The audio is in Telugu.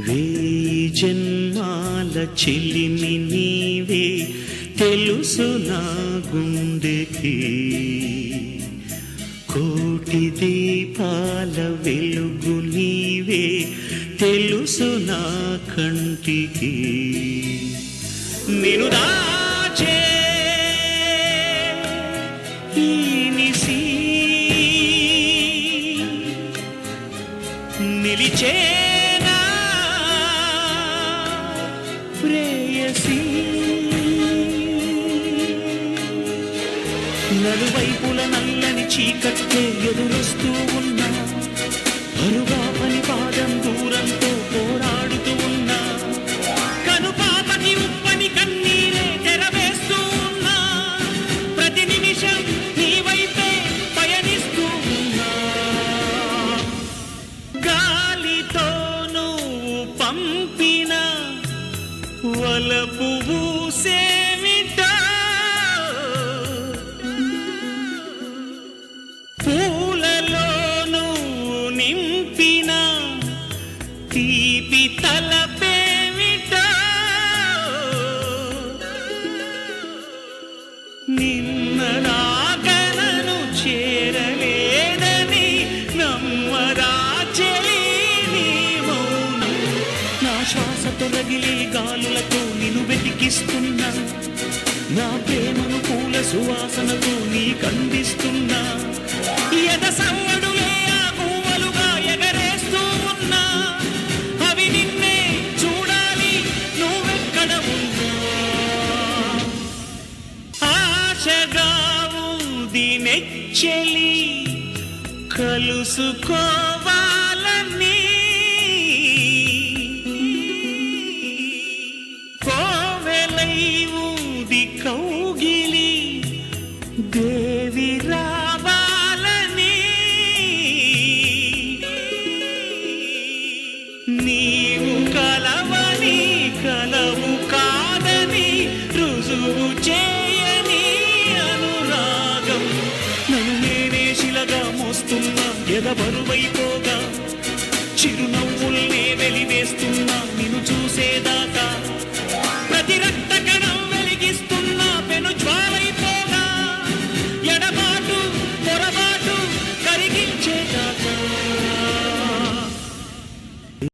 వేయి జన్మాల చెలిమి నీవే తెలుసు నా గుండెకి. కోటి దీపాల వెలుగు నీవే తెలుసు నా కంటికి. నేను దాచే ఈ నిశీ నలువైపుల నల్లని చీకట్టే ఎదురొస్తూ ఉన్నా. అరుగా పని పాదం దూరంతో పోరాడుతూ ఉన్నా. కనుపాపకి ఉప్పని కన్నీరే తెరవేస్తూ ఉన్నా. ప్రతి నిమిషం నీ వైపే పయనిస్తూ ఉన్నా. గాలితో నువ్వు పంపిన వలపు పూసే నమ్మరా నీ మౌనం. నా శ్వాసతో రగిలే గాలులతో నిన్ను వెతికిస్తున్నా. నా ప్రేమను పూల సువాసనతో నీ కందిస్తున్నా. ఎద సవ్వడులే ఆ పువ్వులుగా ఎగరేస్తూ ఉన్నా. అవి నిన్నే చూడాలి నువ్వెక్కడ ఉన్నా. ఆశగా ఉంది నెచ్చలి కలుసుకోవాలని ఊది కౌగిలి దేవి రావాలని. నీవు కలవని కలవు కాదని రుజువు చేయని అనురాగం. నన్ను నేనే శిలగా మోస్తున్నా ఎద బరువైపోగా చిరునవ్వు